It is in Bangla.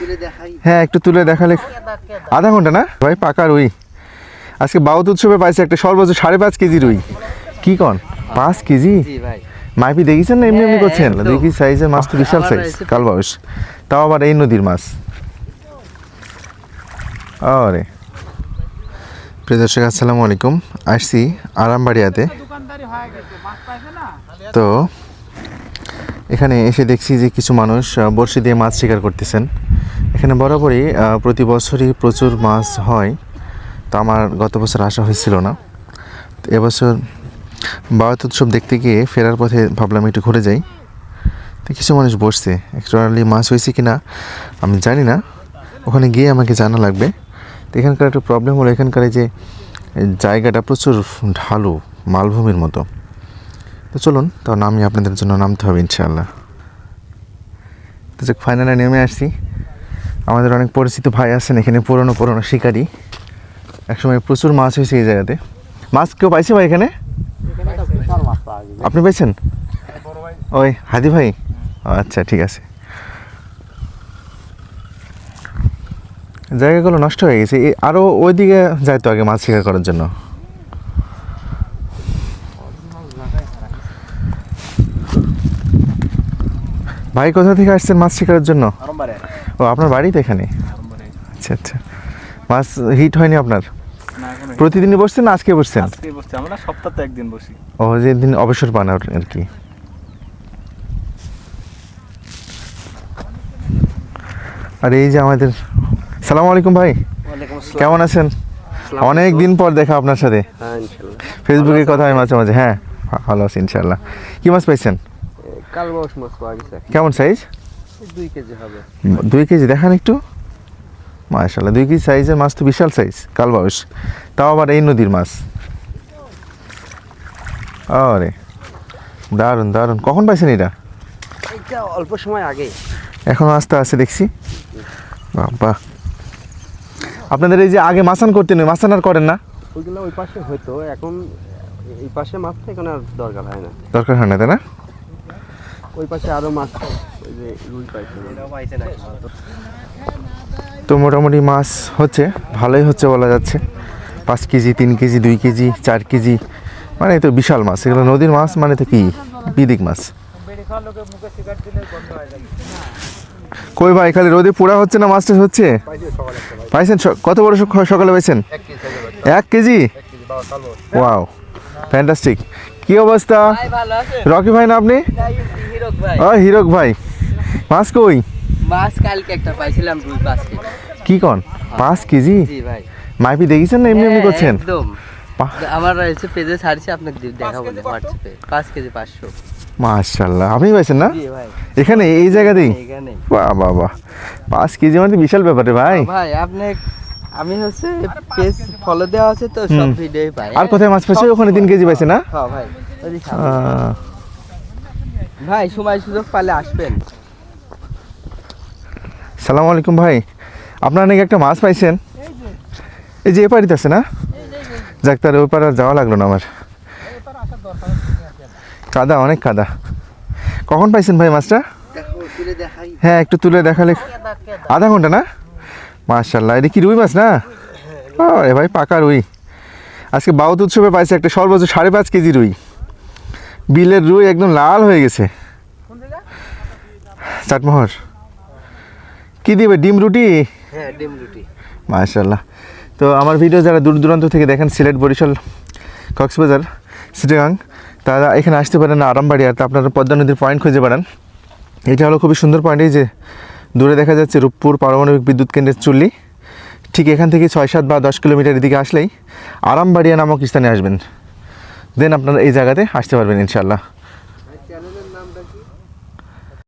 তুলে দেখাই। হ্যাঁ একটু তুলে দেখালে আধা ঘণ্টা না? ভাই পাকা রুই। আজকে বাউত উৎসবে পাইছে একটা সর্বোচ্চ সাড়ে পাঁচ কেজি রুই। কি কন? পাঁচ কেজি? মাইপি দেখিছেন না এমনি এমনি হ্যাঁ, করছেন। দেখি সাইজের মাছ তো বিশাল সাইজ কাল বয়স। তাও আবার এই নদীর মাছ। আরে। প্রিয় দর্শক আসসালামু আলাইকুম। আসছি আরামবাড়িয়াতে। তো এখানে এসে দেখছি যে কিছু মানুষ বড়শি দিয়ে মাছ শিকার করতেছেন। এখানে বরাবরই প্রতি বছরই প্রচুর মাছ হয়। তো আমার গত বছর আসা হয়েছিল না। এবছর বাওয়াত উৎসব দেখতে গিয়ে ফেরার পথে ভাবলাম একটু ঘুরে যাই। তো কিছু মানুষ বসছে। অ্যাকচুয়ালি মাছ হয়েছে কি না আমি জানি না। ওখানে গিয়ে আমাকে জানা লাগবে। তো এখানকার একটা প্রবলেম হলো এখানকার যে জায়গাটা প্রচুর ঢালু, মালভূমির মতো। তো চলুন তো আমি আপনাদের জন্য নামতে হবে ইনশাআল্লাহ। তো ফাইনালে নেমে আসছি। আমাদের অনেক পরিচিত ভাই আছেন এখানে, পুরনো পুরনো শিকারি। একসময় প্রচুর মাছ হয়েছে এই জায়গাতে। মাছ কেউ পাইছে ভাই এখানে? আপনি পেয়েছেন ওই হাদি ভাই? আচ্ছা ঠিক আছে। জায়গাগুলো নষ্ট হয়ে গেছে। এ- আরও ওইদিকে যাইতো আগে মাছ শিকার করার জন্য। ভাই কোথা থেকে আসছেন মাছ শিকারের জন্য? ও আপনার বাড়িতে এখানে আচ্ছা আচ্ছা। মাছ হিট হয়নি আপনার? প্রতিদিনই বসছেন না আজকে বসছেন? আজকে বসছি। আমরা সপ্তাহে একদিন বসি। ও যেদিন অবসর পান আর আর কি। আর এই যে আমাদের সালাম আলাইকুম ভাই। কেমন আছেন? অনেক দিন পর দেখা আপনার সাথে। হ্যাঁ ফেসবুকে কথা হয় মাঝে মাঝে। হ্যাঁ ভালো আছি ইনশাল্লাহ কি মাছ পাইছেন? কেমন সাইজ দুই কেজি হবে। দুই কেজি দেখান একটু। মাশাল্লাহ দুই কেজি সাইজের মাছ তো বিশাল সাইজ কাল কালবাউস তাও আবার এই নদীর মাছ। আরে দারুণ দারুণ। কখন পাইছেন এটা? এইটা অল্প সময় আগে। এখনও আস্তে আস্তে দেখছি। বাহ আপনাদের এই যে আগে মাসান করতেন মাসান আর করেন না? ওইগুলো ওই পাশে হয়তো এখন এই পাশে মাছ এখন আর দরকার হয় না। দরকার হয় না তাই না? ওই পাশে আরও মাছ। তো মোটামুটি মাছ হচ্ছে ভালোই হচ্ছে বলা যাচ্ছে। পাঁচ কেজি তিন কেজি দুই কেজি চার কেজি মানে তো বিশাল মাছ। এগুলো নদীর মাছ মানে তো কি? বিদিক মাছ। কই ভাই খালি রোদে পোড়া হচ্ছে না মাছ টাছ হচ্ছে? পাইছেন স- কত বড় সকালে পাইছেন? এক কেজি ওয়াও ফ্যান্টাস্টিক। কি অবস্থা? রকি ভাই না আপনি? ও হিরক ভাই। মাছ কই? মাছ কালকে একটা পাইছিলাম রুই পাঁচ কেজি কি কন? পাঁচ কেজি? জি ভাই। মাইপি দেখেছেন না এমনি এমনি হ্যাঁ, করছেন? একদম। আমার রয়েছে পেজে ছাড়ছি আপনাকে দেখাবো হোয়াটসঅ্যাপে। পাঁচ কেজি পাঁচশো। মাশাল্লাহ আপনি পাইছেন না? এখানে এই জায়গাতেই এখানে। বাহ বাহ বাহ। পাঁচ কেজি মানে বিশাল ব্যাপার ভাই। ভাই আপনি আমি হচ্ছে পেজ ফলো দেওয়া আছে তো সব ভিডিওই পাই। আর কোথায় মাছ পাইছে ওখানে তিন কেজি পাইছে না? হ্যাঁ ভাই ভাই সময় সুযোগ পালে আসবেন। সালাম আলাইকুম ভাই। আপনারা নাকি একটা মাছ পাইছেন? এই যে এ পারিতে আছে না? যাক তার ওই আর যাওয়া লাগল না আমার। কাদা, অনেক কাদা। কখন পাইছেন ভাই মাছটা? হ্যাঁ একটু তুলে দেখালে। আধা ঘণ্টা না? মার্শাল্লাহ এটা কি রুই মাছ না? এ ভাই, পাকা রুই। আজকে বাউত উৎসবে পাইছে একটা সর্বোচ্চ সাড়ে পাঁচ কেজি রুই। বিলের রুই একদম লাল হয়ে গেছে। চাটমোহর। কি দিবে ডিম রুটি? হ্যাঁ ডিম রুটি। মাশাল্লাহ তো আমার ভিডিও যারা দূর দূরান্ত থেকে দেখেন সিলেট বরিশাল কক্সবাজার চিটাগাং তারা এখানে আসতে পারেন আরামবাড়ি আর তা আপনারা পদ্মা নদীর পয়েন্ট খুঁজে বেড়ান। এটা হলো খুবই সুন্দর পয়েন্ট এই যে দূরে দেখা যাচ্ছে রূপপুর পারমাণবিক বিদ্যুৎ কেন্দ্রের চুল্লি। ঠিক এখান থেকে ছয় সাত বা দশ কিলোমিটার এদিকে আসলেই আরামবাড়িয়া নামক স্থানে আসবেন। দেন আপনারা এই জায়গাতে আসতে পারবেন ইনশাল্লাহ